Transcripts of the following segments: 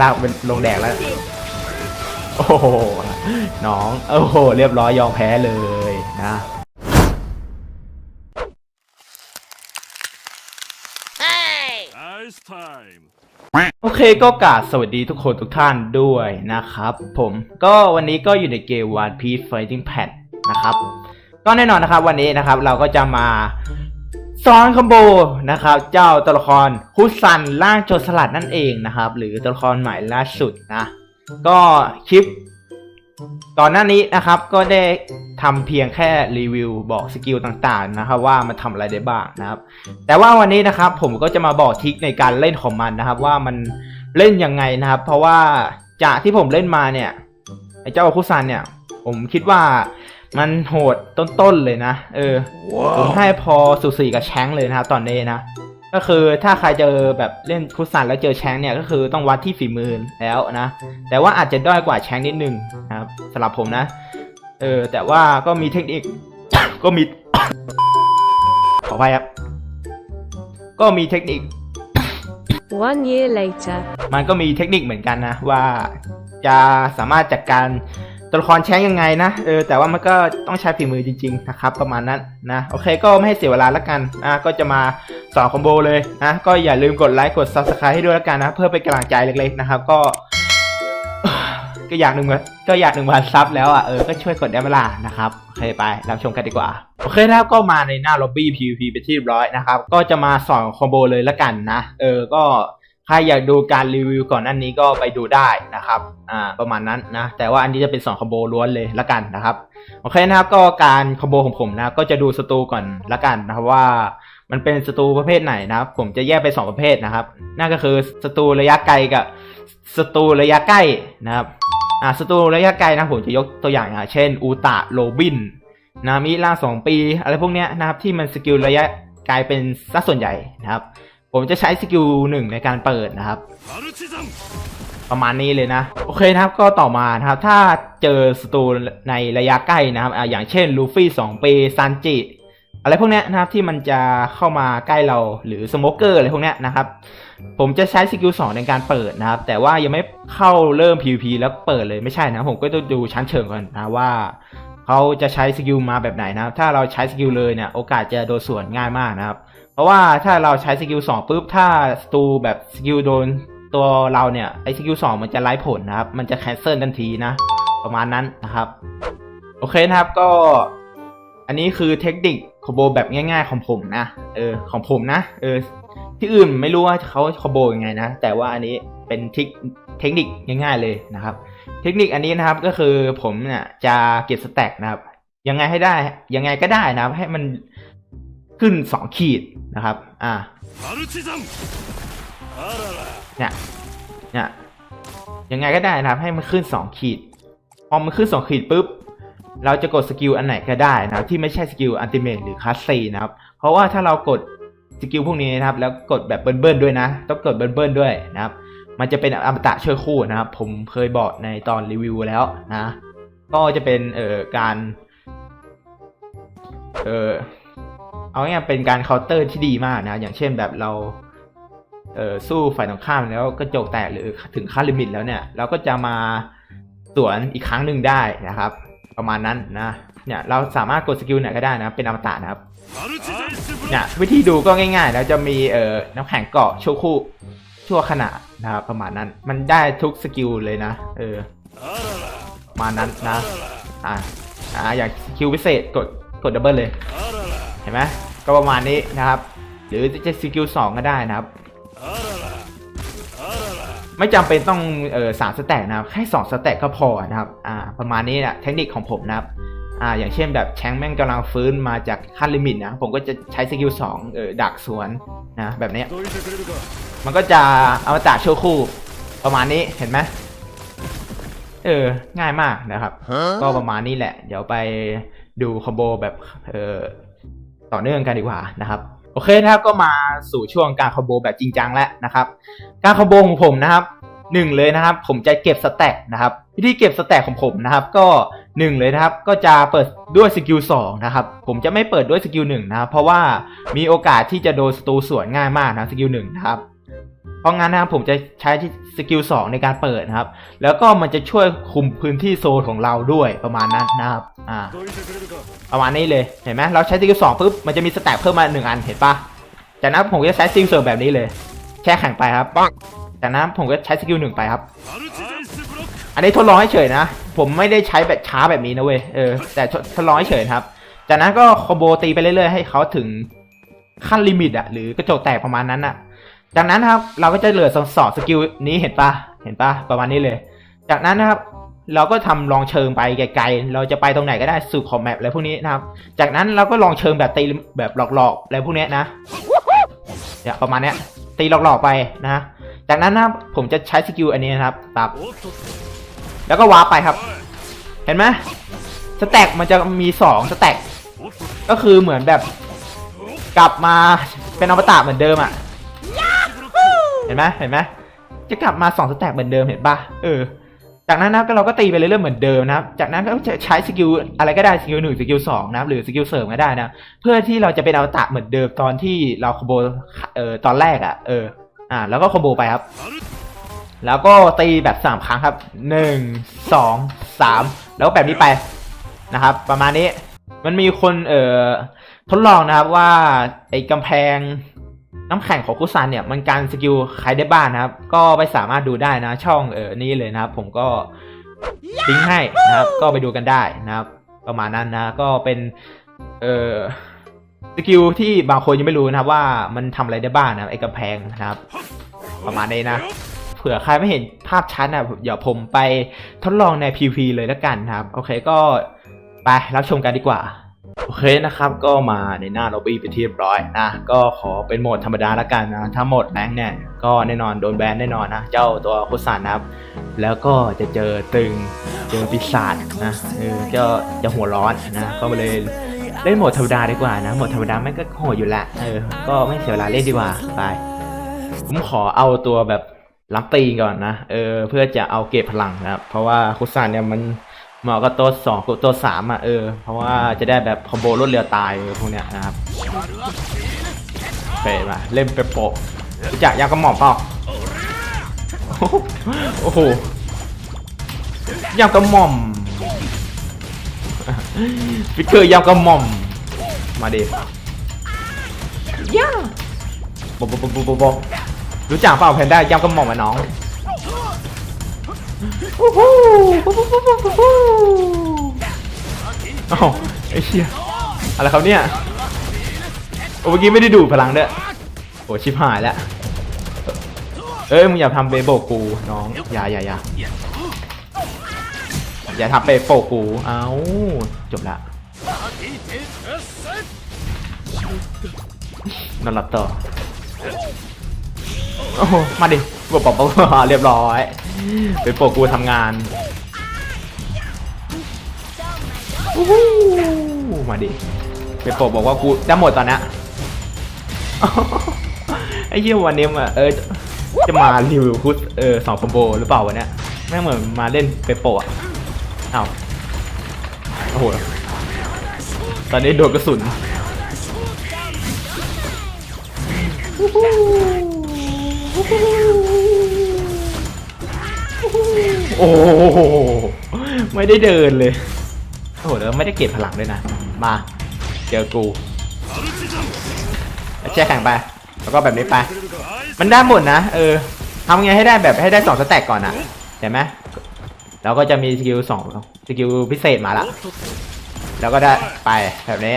ลากเป็นลงแดกแล้ว โอ้โห น้อง โอ้โห เรียบร้อยยอมแพ้เลยนะ Ice time. โอเคก็กราบสวัสดีทุกคนทุกท่านด้วยนะครับผมก็วันนี้ก็อยู่ในเกม One Piece Fighting Pad นะครับ ก็แน่นอนนะครับวันนี้นะครับเราก็จะมา ซ้อนคอมโบนะครับ เจ้าตัวละครฮุสซันล่างโจรสลัดนั่นเองนะครับ หรือตัวละครใหม่ล่าสุดนะ ก็คลิปก่อนหน้านี้นะครับก็ได้ทำเพียงแค่รีวิวบอกสกิลต่างๆนะครับว่ามันทำอะไรได้บ้างนะครับ แต่ว่าวันนี้นะครับผมก็จะมาบอกทิคในการเล่นของมันนะครับ ว่ามันเล่นยังไงนะครับ เพราะว่าจากที่ผมเล่นมาเนี่ยไอ้เจ้าคุซันเนี่ย ผมคิดว่า มันโหดต้นๆเลยนะ เออผมให้พอสุสีกับแชงค์เลยนะครับตอนนี้นะ ก็คือถ้าใครเจอแบบเล่นคุซันแล้วเจอแชงค์เนี่ยก็คือต้องวัดที่ฝีมือแล้วนะ แต่ว่าอาจจะด้อยกว่าแชงค์นิดนึงนะครับสำหรับผมนะ เออ แต่ว่าก็มีเทคนิค ก็มี ขออภัยครับ ก็มีเทคนิค One year later. มันก็มีเทคนิคเหมือนกันนะว่าจะสามารถจัดการ ตัวละครแช้งยังไงนะเออแต่ว่ามันก็ต้องใช้ฝีมือจริงๆนะครับประมาณนั้นนะโอเคก็ไม่ให้เสียเวลาแล้วกันนะก็จะมาสอนคอมโบเลยนะก็อย่าลืมกดไลค์กด subscribe ให้ด้วยแล้วกันนะ เพื่อเป็นกำลังใจเล็กๆนะครับก็ก็อยากหนึ่งวันก็อยากหนึ่งวันซับแล้วอะเออก็ช่วยกดได้เวลานะครับโอเคไปรับชมกันดีกว่า โอเคนะครับก็มาในหน้าล็อบบี้ PVP เป็นที่เรียบร้อยนะครับ ก็จะมาสอนคอมโบเลยละกันนะ เออก็ ใครอยากดูการรีวิวก่อนอันนี้ก็ไปดูได้นะครับ อ่า ประมาณนั้นนะ แต่ว่าอันนี้จะเป็นสอนคอมโบล้วนเลยละกันนะครับ โอเคนะครับ ก็การคอมโบของผมนะ ก็จะดูสตูก่อนละกันนะครับว่ามันเป็นสตูประเภทไหนนะครับ ผมจะแยกเป็นสองประเภทนะครับ นั่นก็คือสตูระยะไกลกับสตูระยะใกล้นะครับ อ่า สตูระยะไกลนะผมจะยกตัวอย่างอะเช่น อูตะโรบิน นามิล่าสองปี อะไรพวกเนี้ยนะครับ ที่มันสกิลระยะไกลเป็นสัดส่วนใหญ่นะครับ ผมจะใช้สกิลหนึ่งในการเปิดนะครับ Marxism. ประมาณนี้เลยนะ โอเคนะครับก็ต่อมานะครับ ถ้าเจอศัตรูในระยะใกล้นะครับอ่าอย่างเช่นลูฟี่สองปีซันจิอะไรพวกเนี้ยนะครับที่มันจะเข้ามาใกล้เราหรือสโมเกอร์อะไรพวกเนี้ยนะครับ ผมจะใช้สกิลสองในการเปิดนะครับ แต่ว่ายังไม่เข้าเริ่ม PVP แล้วเปิดเลยไม่ใช่นะผมก็ต้องดูชั้นเชิงก่อนนะว่า เขาจะใช้สกิลมาแบบไหนนะครับ ถ้าเราใช้สกิลเลยเนี่ยโอกาสจะโดนสวนง่ายมากนะครับ เพราะว่าถ้าเราใช้สกิลสองปุ๊บถ้าสตูแบบสกิลโดนตัวเราเนี่ยไอสกิลสองมันจะไร้ผลนะครับ มันจะแคนเซิลทันทีนะ ประมาณนั้นนะครับ โอเคนะครับก็ อันนี้คือเทคนิคคอมโบแบบง่ายๆของผมนะเออของผมนะเออที่อื่นไม่รู้ว่าเขาคอมโบยังไงนะ แต่ว่าอันนี้เป็นเทคเทคนิคง่ายๆเลยนะครับ เทคนิคอันนี้นะครับก็คือผมเนี่ยจะเก็บสแต็กนะครับ ยังไงให้ได้ ยังไงก็ได้นะครับ ให้มันขึ้นสองขีดนะครับ อ่าเนี่ยเนี่ยยังไงก็ได้นะครับ ให้มันขึ้นสองขีด พอมันขึ้นสองขีดปุ๊บ เราจะกดสกิลอันไหนก็ได้นะครับ ที่ไม่ใช่สกิลอันติเมตหรือคลาสซีนะครับ เพราะว่าถ้าเรากดสกิลพวกนี้นะครับ แล้วกดแบบเบิ้ลๆด้วยนะ ต้องกดเบิ้ลๆด้วยนะครับ มันจะเป็นอมตะช่วยคู่นะครับ ผมเคยบอกในตอนรีวิวแล้วนะ ก็จะเป็นเอ่อการ เอ่อเอาง่ายเป็นการเคาน์เตอร์ที่ดีมากนะ อย่างเช่นแบบเราเอ่อสู้ฝ่ายตรงข้ามแล้วกระจกแตกหรือถึงค่าลิมิตแล้วเนี่ย เราก็จะมาสวนอีกครั้งหนึ่งได้นะครับ ประมาณนั้นนะเนี่ยเราสามารถกดสกิลไหนก็ได้นะเป็นอมตะนะครับเนี่ยวิธีดูก็ง่ายๆ แล้วจะมีเอ่อน้ำแข็งเกาะชั่วคู่ชั่วขณะ นะครับประมาณนั้น มันได้ทุกสกิลเลยนะ เออ มานั้นนะ อ่าอ่าอย่างสกิลพิเศษกดกดดับเบิลเลย เห็นไหมก็ประมาณนี้นะครับ หรือจะสกิลสองก็ได้นะครับ ไม่จำเป็นต้องเออสามสแต็กนะครับ แค่สองสแต็กก็พอนะครับ อ่า ประมาณนี้แหละเทคนิคของผมนะครับ่าอย่างเช่นแบบแชงแม่งกำลังฟื้นมาจากขั้นลิมิตนะ ผมก็จะใช้สกิลสองเออดักสวนนะ แบบนี้ มันก็จะอมตะชั่วคู่ประมาณนี้เห็นไหมเออ ง่ายมากนะครับ ก็ประมาณนี้แหละ เดี๋ยวไปดูคอมโบแบบเออต่อเนื่องกันดีกว่านะครับ โอเคนะครับก็มาสู่ช่วงการคอมโบแบบจริงจังแล้วนะครับ การคอมโบของผมนะครับหนึ่งเลยนะครับ ผมจะเก็บสแต็กนะครับ วิธีเก็บสแต็กของผมนะครับ ก็หนึ่งเลยนะครับ ก็จะเปิดด้วยสกิลสองนะครับ ผมจะไม่เปิดด้วยสกิลหนึ่งนะครับ เพราะว่ามีโอกาสที่จะโดนศัตรูสวนง่ายมากนะสกิลหนึ่งนะครับ พราะงั้นนะครับผมจะใช้สกิลสองในการเปิดนะครับ แล้วก็มันจะช่วยคุมพื้นที่โซนของเราด้วยประมาณนั้นนะครับอ่าประมาณนี้เลยเห็นไหมเราใช้สกิลสองปุ๊บมันจะมีสแต็ปเพิ่มมาหนึ่งอันเห็นปะจากนั้นผมก็จะใช้สกิลเสริมแบบนี้เลย แช่แข็งไปครับปังจากนั้นผมก็ใช้สกิลหนึ่งไปครับ อันนี้ทดลองให้เฉยนะ ผมไม่ได้ใช้แบบช้าแบบนี้นะเว้ยเออแต่ทดลองให้เฉยครับ จากนั้นก็คอมโบตีไปเรื่อยๆให้เขาถึงขั้นลิมิตอะหรือกระจกแตกประมาณนั้นอะ จากนั้นนะครับเราก็จะเหลือสองสอดสกิลนี้เห็นปะเห็นปะประมาณนี้เลย จากนั้นนะครับ เราก็ทำลองเชิงไปไกลๆ เราจะไปตรงไหนก็ได้สู่ขอบแมปอะไรพวกนี้นะครับ จากนั้นเราก็ลองเชิงแบบตีแบบหลอกๆอะไรพวกนี้นะเนี่ยประมาณเนี้ยตีหลอกๆไปนะจากนั้นนะผมจะใช้สกิลอันนี้นะครับตับ แล้วก็วาร์ปไปครับ เห็นไหมสแต็กมันจะมีสองสแต็กก็คือเหมือนแบบ กลับมาเป็นอมตะเหมือนเดิมอะ่ะ ห็นไหมเห็นไหมจะกลับมาสองสแต็กเหมือนเดิมเห็นปะเออ จากนั้นนะก็เราก็ตีไปเรื่อยๆเหมือนเดิมนะครับ จากนั้นก็จะใช้สกิลอะไรก็ได้สกิลหนึ่งสกิลสองนะครับหรือสกิลเสริมก็ได้นะ เพื่อที่เราจะเป็นอมตะเหมือนเดิมตอนที่เราคอมโบเอ่อตอนแรกอะเอออ่าแล้วก็คอมโบไปครับ แล้วก็ตีแบบสามครั้งครับหนึ่งสองสามแล้วแบบนี้ไปนะครับ ประมาณนี้มันมีคนเอ่อทดลองนะครับว่าไอ้กำแพง น้ำแข็งของคุซันเนี่ยมันการสกิลใครได้บ้างนะครับ ก็ไปสามารถดูได้นะช่องเออนี้เลยนะครับ ผมก็ลิงก์ให้นะครับ ก็ไปดูกันได้นะครับ ประมาณนั้นนะก็เป็นเออสกิลที่บางคนยังไม่รู้นะครับว่ามันทำอะไรได้บ้างนะไอ้กำแพงนะครับ ประมาณนี้นะเผื่อใครไม่เห็นภาพชัดนะเดี๋ยวผมไปทดลองใน PV เลยแล้วกันนะครับ โอเคก็ไปรับชมกันดีกว่า โอเคนะครับก็มาในหน้าล็อบบี้ไปที่เรียบร้อยนะ ก็ขอเป็นโหมดธรรมดาล้วกันนะถ้าโหมดแรงค์เนี่ยก็แน่นอนโดนแบนแน่นอนนะเจ้าตัวคุซันนะครับ แล้วก็จะเจอตึงเจอปีศาจนะเออก็จะหัวร้อนนะก็มาเลยเล่นโหมดธรรมดาดีกว่านะโหมดธรรมดาแม่ก็โหดอยู่ละเออก็ไม่เสียเวลาเล่นดีกว่าไปผมขอเอาตัวแบบรับตีก่อนนะเออเพื่อจะเอาเก็บพลังนะครับเพราะว่าคุซันเนี่ยมัน หมาะกับตัวสองกับตัวสามอะเออ เพราะว่าจะได้แบบคอมโบรถเรือตายพวกเนี้ยนะครับเปมาเล่นเปโปะจะยากระหม่อมเปล่าโอ้โหยากระหม่อมฟิกเกอร์ยากระหม่อม มาเดิย่าบบบบบบบุบบุบรู้จักเปล่าแพนด้ายากระหม่อมอะน้อง วู้ฮู้วู้ฮู้วู้ฮู้วู้ฮู้อ้าวไอ้เชี่ยอะไรครับเนี่ยโอ้เมื่อกี้ไม่ได้ดูดพลังด้วยโอ้ชิบหายแล้วเอ้ยมึงอย่าทำเบโบกูน้องอย่าอย่าอย่าอย่าทำเบโบกูเอ้าจบละนอนหลับต่อโอ้มาดิบบอกบอกเรียบร้อย เป็นโปรกูทำงานอู้หูมาดิเป็นโปรบอกว่ากูได้หมดตอนเนี้ยไอ้เหี้ยวันนี้มาเออจะมารีวิวคุดเออสองคอมโบหรือเปล่าวันเนี้ยแม่งเหมือนมาเล่นเปโปะอะอ้าวโอ้โหตอนนี้โดนกระสุน โอ้โหไม่ได้เดินเลยโอ้โหแล้วไม่ได้เก็บพลังด้วยนะ มาเจอกูแช่แข็งไป แล้วก็แบบนี้ไป มันได้หมดนะ เออทำไงให้ได้แบบให้ได้สองสแต็กก่อนอะเห็นไหมแล้วก็จะมีสกิลสองสกิลพิเศษมาละแล้วก็ได้ไปแบบนี้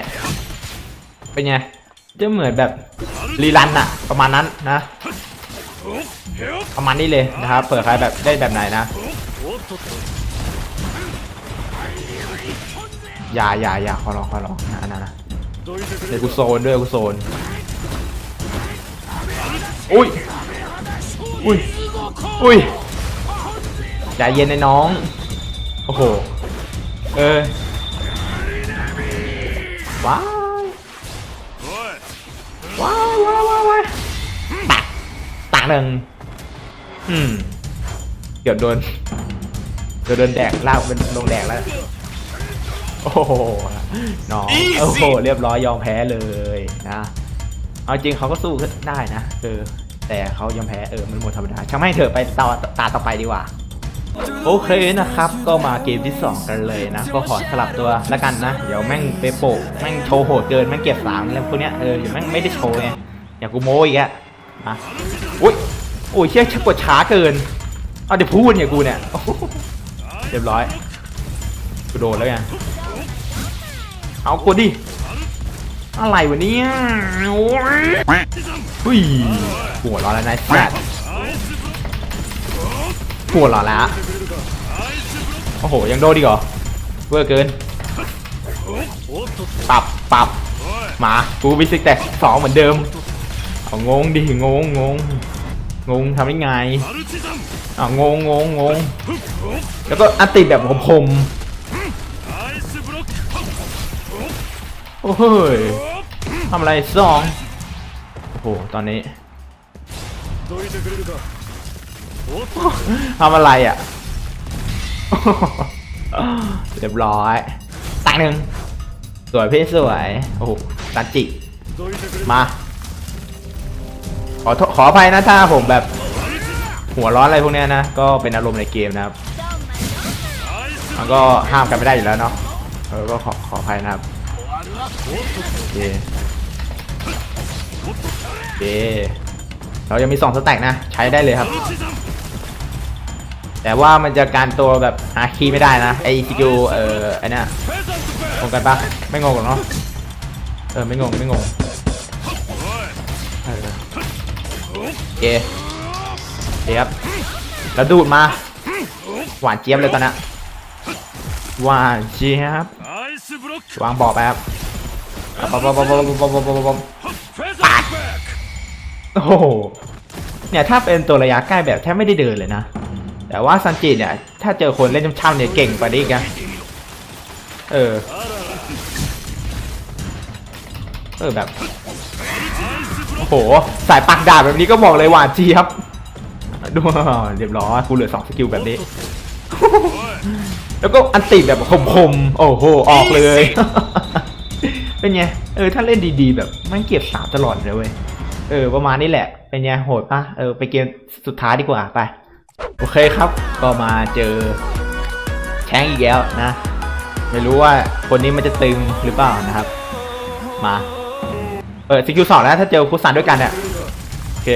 เป็นไงจะเหมือนแบบรีรันอะประมาณนั้นนะ ประมาณนี้เลยนะครับเปิดใครแบบได้แบบไหนนะอย่าอย่าอย่าขอร้องขอร้องนะนะนะเดี๋ยวกูโซนด้วยกูโซนอุ้ยอุ้ยอุ้ยใจเย็นในน้องโอ้โหเออว้าวว้าวว้าวว้าวต่างหนึ่ง อืมเกือบโดนเกือบโดนแดกลากเป็นลงแดกแล้ว โอ้โหน้องโอ้โห เรียบร้อยยอมแพ้เลยนะ เอาจริงเขาก็สู้ได้นะเออแต่เขายอมแพ้เออมันหมดธรรมดาช่างไม่เถอะไปตาตาต่อไปดีกว่า โอเคนะครับ ก็มาเกมที่ 2 กันเลยนะ ก็ขอสลับตัวแล้วกันนะ เดี๋ยวแม่งไปโปะแม่งโชว์โหดเกินแม่งเก็บสามอะไรพวกเนี้ยเออเดี๋ยวแม่งไม่ได้โชว์ไงอย่ากูโม้อีกอะอะอุ้ย โอ้ยเชี่ยชักดช้าเกินเอาเดี๋ยวพูดเนี่ยกูเนี่ยเรียบร้อยกูโดนแล้วไงเอากดดิอะไรวะเนี่ยอุ้ยหัวร้อนแล้วนายแฟดหัวร้อนแล้วโอ้โหยังโดนดีกเหรอเวอร์เกินปรับปรับมากูวิสิกแต่สองเหมือนเดิมเอางงดิงงงง งงทำได้ไงอ่างงงงงงแล้วก็อัติแบบผมโอ้ยทำอะไรสองโอ้โหตอนนี้ทำอะไรอะเรียบร้อยตังหนึ่งสวยพี่สวยโอ้โหตัดจิมา ขอขออภัยนะถ้าผมแบบหัวร้อนอะไรพวกนี้นะ ก็เป็นอารมณ์ในเกมนะครับ มันก็ห้ามกันไม่ได้อยู่แล้วเนาะเออก็ขอขออภัยนะครับโอเคอเรายังมี2สแต็กนะ ใช้ได้เลยครับ แต่ว่ามันจะการตัวแบบหาคีย์ไม่ได้นะไอซีคิเออไอันนี้งงกันปะไม่งงหรอกเนาะเออไม่งงไม่งง เคเจี๊ยบแล้วดูดมา หวานเจี๊ยบเลยตอนนี้หวานเจี๊ยบวางบอไปครับปั๊บปั๊บปั๊บ่บ่บ่บ่บ่บโอ้โหเนี่ยถ้าเป็นตัวระยะใกล้แบบแทบไม่ได้เดินเลยนะ แต่ว่าซันจิเนี่ย ถ้าเจอคนเล่นช้ำๆเนี่ยเก่งกว่านี้กันเออ เออแบบ โอ้โห สายปักดาบแบบนี้ก็บอกเลยหวานจี๊ยบดูเรียบร้อยกูเหลือสองสกิลแบบนี้ แล้วก็อันติแบบคมๆ โอ้โห ออกเลย เป็นไง เออ ถ้าเล่นดีๆ แบบไม่เก็บสามตลอดเลยเว้ย เออ ประมาณนี้แหละ เป็นไง โหดปะเออ ไปเกมสุดท้ายดีกว่า ไป โอเคครับ ก็มาเจอแชงอีกแล้วนะ ไม่รู้ว่าคนนี้มันจะตึงหรือเปล่านะครับ มา เออสกิวสองแล้วถ้าเจอคุซันด้วยกันเนี่ยโอเค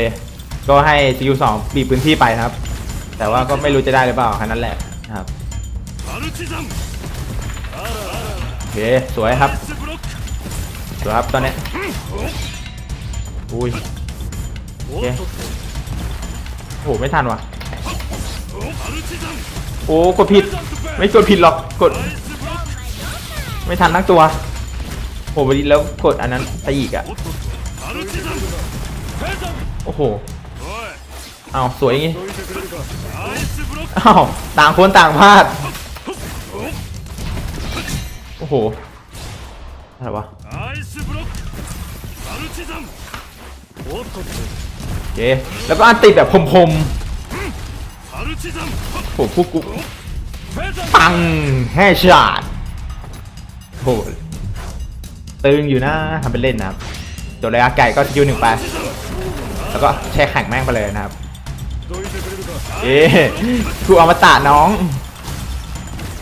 ก็ให้สกิวสองบีบพื้นที่ไปครับ แต่ว่าก็ไม่รู้จะได้หรือเปล่าแค่นั้นแหละครับโอเคสวยครับสวยครับตอนนี้อุ้ยโอ้โหไม่ทันว่ะโอ้กดผิด ไม่กดผิดหรอกกด ไม่ทันทั้งตัว โอ้บริแล้วกดอันนั้นไปอีกอะโอ้โหเอาสวยงี้เอาต่างคนต่างพลาด โอ้โห อะไรวะเจแล้วก็อันติดแบบพรมๆโอ้โหพวกกูปังแห่ชาดโอ้ ตึงอยู่นะทำเป็นเล่นนะครับโดนระยะไกลก็สกิลหนึ่งไป แล้วก็แช่แข็งแม่งไปเลยนะครับ เอ๊กูกอามาตะน้อง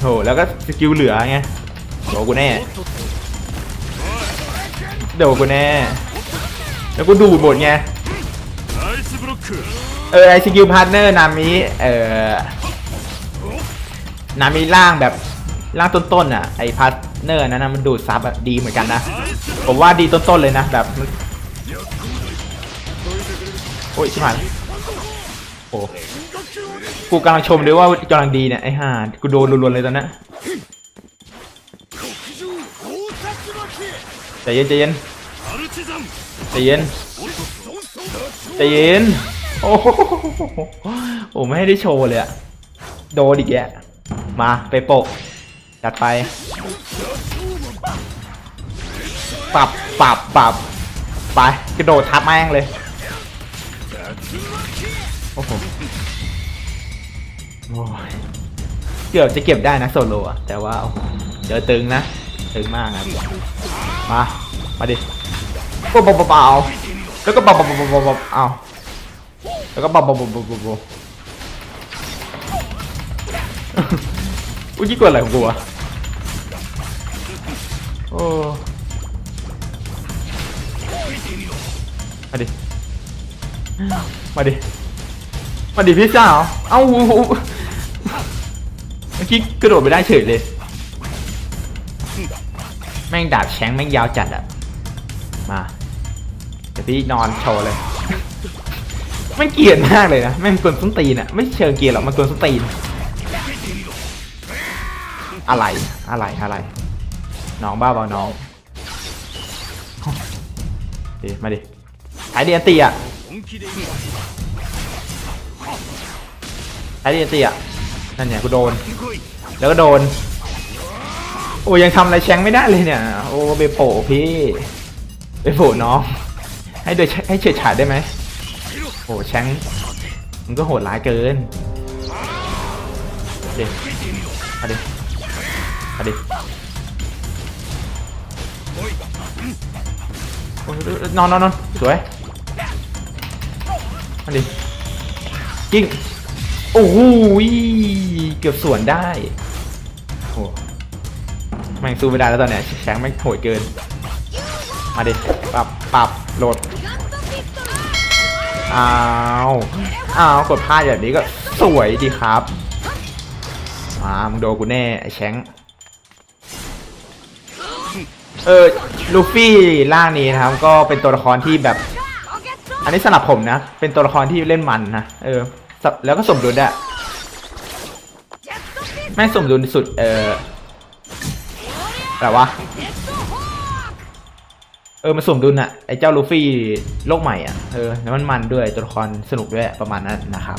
โหแล้วก็สกิลเหลือไงโดกูแน่โดกูแน่ แล้วกูดูดบทไง เออไอสกิลพาร์ทเนอร์นามิเออนามิล่างแบบล่างต้นๆอะไอพาร์ เนอร์นะนะมันดูดซับแบบดีเหมือนกันนะ ผมว่าดีต้นๆเลยนะแบบโอ้ยชิบหายโอ้กูกำลังชมด้วยว่ากำลังดีเนี่ยไอ้ห่ากูโดนรวนๆเลยตอนนี้ใจเย็นใจเย็นใจเย็นใจเย็นโอ้โหไม่ให้ได้โชว์เลยอะโดนอีกแยะมาไปโปะ จัดไป ปรับปรับปรับไปกระโดดทับแม่งเลย โอ้โหเกือบจะเก็บได้นะโซโลอะแต่ว่าโอ้โหเจอตึงนะ ตึงมากครับมา มาดิปุ๊บปุ๊บปุ๊บเอาแล้วก็ปับปับปับปับปับเอาแล้วก็บอมบอมบอมบอมบ อุ้ยยี่กดอะไรของกูวะโอ้มาดิ มาดิ มาดิพี่สาว เอ้าเมื่อกี้กระโดดไปได้เฉยเลย แม่งดาบแช้งแม่งยาวจัดอะมาเดี๋ยวพี่นอนโชว์เลยแม่เกลียดมากเลยนะ แม่งกวนส้นตีนอะไม่เชิงเกลียดหรอกมันกวนส้นตีน อะไรอะไรอะไร น้องบ้าบอน้องดีมาดิใช้เดียตีอะใช้เดียตีอะนั่นเนี่ยกูโดน แล้วก็โดน โอ้ยังทำอะไรแชงไม่ได้เลยเนี่ย โอ้เบโปพี่เบโปน้อง ให้โดยให้เฉยฉายได้ไหมโอ้แชงมันก็โหดร้ายเกินเด็กอะไร อาดิโอ้ยนอนนอนนอนสวยเอาดิกิ้งโอ้โหเกือบสวนได้โอ้แม่งสู้ไม่ได้แล้วตอนเนี้ยแชงแม่งโหดเกิน มาดิปรับปรับโหลดอ้าวอ้าวกดพลาดแบบนี้ก็สวยดีครับมามึงโดนกูแน่ไอ้แชง เออลูฟี่ร่างนี้นะครับ ก็เป็นตัวละครที่แบบ อันนี้สำหรับผมนะ เป็นตัวละครที่เล่นมันนะเออแล้วก็สมดุลอะแม่สมดุลสุดเออแบบว่าเออมันสมดุลอะไอ้เจ้าลูฟี่โลกใหม่อะเออแล้วมันมันด้วยตัวละครสนุกด้วยประมาณนั้นนะครับ